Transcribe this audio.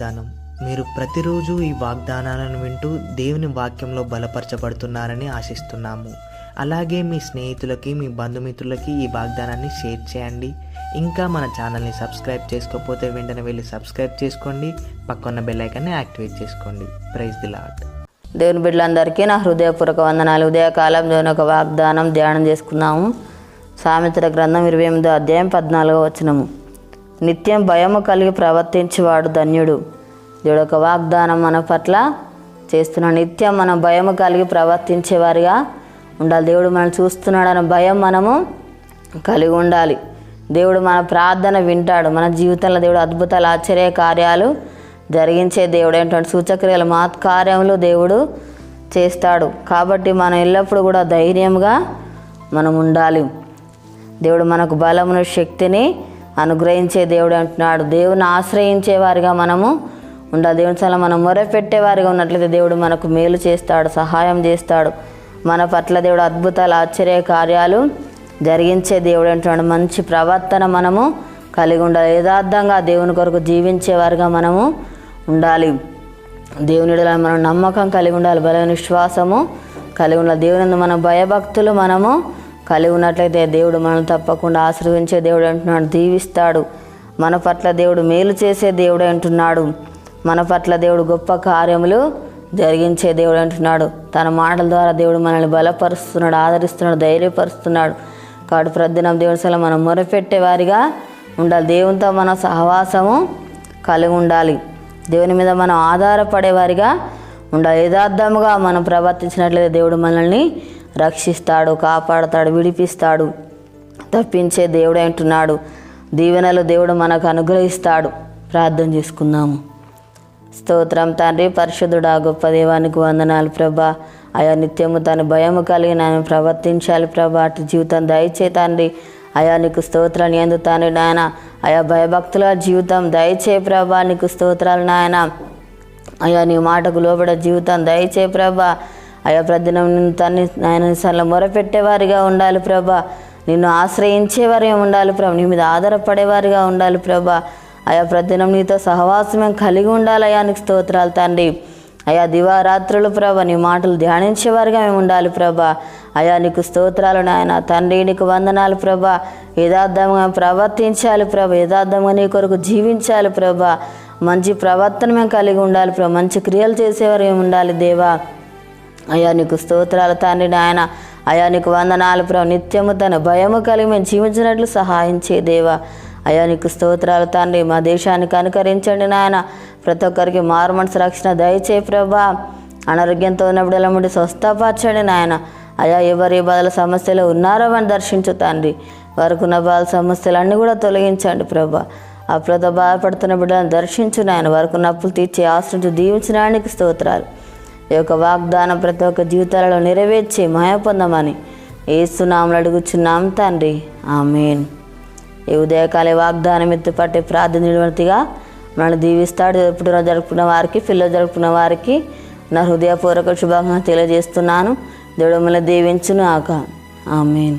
వాగ్దానం. మీరు ప్రతిరోజు ఈ వాగ్దానాలను వింటూ దేవుని వాక్యంలో బలపరచబడుతున్నారని ఆశిస్తున్నాము. అలాగే మీ స్నేహితులకి మీ బంధుమిత్రులకి ఈ వాగ్దానాన్ని షేర్ చేయండి. ఇంకా మన ఛానల్ని సబ్స్క్రైబ్ చేసుకోకపోతే వెంటనే వెళ్ళి సబ్స్క్రైబ్ చేసుకోండి. పక్కన్న బెల్లైకాన్ని యాక్టివేట్ చేసుకోండి. ప్రైజ్ ది లాట్ దేవుని బిడ్డలందరికీ నా హృదయపూర్వక వందనాలు. ఉదయకాలం దేవుని ఒక వాగ్దానం ధ్యానం చేసుకున్నాము సామెతల గ్రంథం ఇరవై ఎనిమిదో అధ్యాయం పద్నాలుగో వచ్చినము నిత్యం భయము కలిగి ప్రవర్తించేవాడు ధన్యుడు. దేవుడు ఒక వాగ్దానం మన పట్ల చేస్తున్నాడు నిత్యం మనం భయము కలిగి ప్రవర్తించేవారిగా ఉండాలి. దేవుడు మనం చూస్తున్నాడన్న భయం మనము కలిగి ఉండాలి. దేవుడు మన ప్రార్థన వింటాడు. మన జీవితంలో దేవుడు అద్భుతాలు ఆశ్చర్య కార్యాలు జరిగించే దేవుడు ఏంటంటే సూచక్రియలు కార్యములు దేవుడు చేస్తాడు. కాబట్టి మనం ఎల్లప్పుడూ కూడా ధైర్యంగా మనం ఉండాలి. దేవుడు మనకు బలమును శక్తిని అనుగ్రహించే దేవుడు అంటున్నాడు. దేవుని ఆశ్రయించే వారిగా మనము ఉండాలి. దేవుని చాలా మనం మొరపెట్టేవారిగా ఉన్నట్లయితే దేవుడు మనకు మేలు చేస్తాడు సహాయం చేస్తాడు. మన పట్ల దేవుడు అద్భుతాలు ఆశ్చర్య కార్యాలు జరిగించే దేవుడు అంటున్నాడు. మంచి ప్రవర్తన మనము కలిగి ఉండాలి. యథార్థంగా దేవుని కొరకు జీవించేవారుగా మనము ఉండాలి. దేవుని మనం నమ్మకం కలిగి ఉండాలి. బలమైన విశ్వాసము కలిగి ఉండాలి. దేవుని మన భయభక్తులు మనము కలిగి ఉన్నట్లయితే దేవుడు మనల్ని తప్పకుండా ఆశీర్వించే దేవుడు అంటున్నాడు దీవిస్తాడు. మన పట్ల దేవుడు మేలు చేసే దేవుడు అంటున్నాడు. మన పట్ల దేవుడు గొప్ప కార్యములు జరిగించే దేవుడు అంటున్నాడు. తన మాటల ద్వారా దేవుడు మనల్ని బలపరుస్తున్నాడు ఆదరిస్తున్నాడు ధైర్యపరుస్తున్నాడు. కాబట్టి ప్రతిదినం దేవుని సల మనం మొరపెట్టే వారిగా ఉండాలి. దేవునితో మన సహవాసము కలిగి ఉండాలి. దేవుని మీద మనం ఆధారపడేవారిగా ఉండాలి. యథార్థముగా మనం ప్రవర్తించినట్లయితే దేవుడు మనల్ని రక్షిస్తాడు కాపాడతాడు విడిపిస్తాడు. తప్పించే దేవుడు అంటున్నాడు. దీవెనలు దేవుడు మనకు అనుగ్రహిస్తాడు. ప్రార్థన చేసుకుందాము. స్తోత్రం తండ్రి పరిశుద్ధుడా గొప్ప దేవానికి వందనాలు ప్రభా. ఆయా నిత్యము తన భయము కలిగి నన్ను ప్రవర్తించాలి ప్రభా. అటు జీవితం దయచే తండ్రి. అయా నీకు స్తోత్రాలు ఎందు తండ్రి నాయన. అయా భయభక్తుల జీవితం దయచే ప్రభా. నీకు స్తోత్రాలు నాయన. అయా నీ మాటకు లోబడ జీవితం దయచే ప్రభా. అయ్యా ప్రతిదినం తన్ని నాయన సార్లు మొరపెట్టేవారిగా ఉండాలి ప్రభా. నిన్ను ఆశ్రయించేవారే ఉండాలి ప్రభా. నీ మీద ఆధారపడేవారిగా ఉండాలి ప్రభా. అయా ప్రతిదినం నీతో సహవాసమే కలిగి ఉండాలి అయా నీకు స్తోత్రాలు తండ్రి. అయా దివారాత్రులు ప్రభా నీ మాటలు ధ్యానించేవారుగా మేము ఉండాలి ప్రభా. అయా నీకు స్తోత్రాలు నాయన. తండ్రి నీకు వందనాలు ప్రభా. యథార్థంగా ప్రవర్తించాలి ప్రభా. యథార్థంగా నీ కొరకు జీవించాలి ప్రభా. మంచి ప్రవర్తన మేము కలిగి ఉండాలి ప్రభా. మంచి క్రియలు చేసేవారు మేము ఉండాలి దేవా. అయ్యా నీకు స్తోత్రాలు తండ్రి నాయన. అయ్యా నీకు వందనాలు ప్రభు. నిత్యము తన భయము కలిగి మేము జీవించినట్లు సహాయం చేయ దేవా. అయ్యా నీకు స్తోత్రాలు తండ్రి. మా దేశానికి అనుకరించండి నాయన. ప్రతి ఒక్కరికి మారు మనసు రక్షణ దయచే ప్రభా. అనారోగ్యంతో ఉన్నప్పుడు ఎలా ఉండి స్వస్థపరచండి నాయన. అయ్యా ఎవరి బాధల సమస్యలు ఉన్నారో అని దర్శించు తండ్రి. వారికి ఉన్న బాధ సమస్యలన్నీ కూడా తొలగించండి ప్రభా. అప్పులతో బాధపడుతున్న బిడ్డలను దర్శించు నాయన. వారికి ఉన్న అప్పులు తీర్చి ఆశ్రయించి దీవించడానికి స్తోత్రాలు. ఈ యొక్క వాగ్దానం ప్రతి ఒక్క జీవితాలలో నెరవేర్చి మయ పొందమని ఏసునామలు అడుగుచున్నాం తండ్రి. ఆమెన్. ఈ ఉదయకాల వాగ్దానం ఎత్తుపట్టి ప్రార్థన నిలవతిగా మనల్ని దీవిస్తాడు. ఎప్పుడు జరుపుకున్న వారికి పిల్లలు జరుపుకున్న వారికి నా హృదయపూర్వక శుభాకాంక్షలు తెలియజేస్తున్నాను. దేవుడు మిమ్మల్ని దీవించును ఆక ఆమెన్.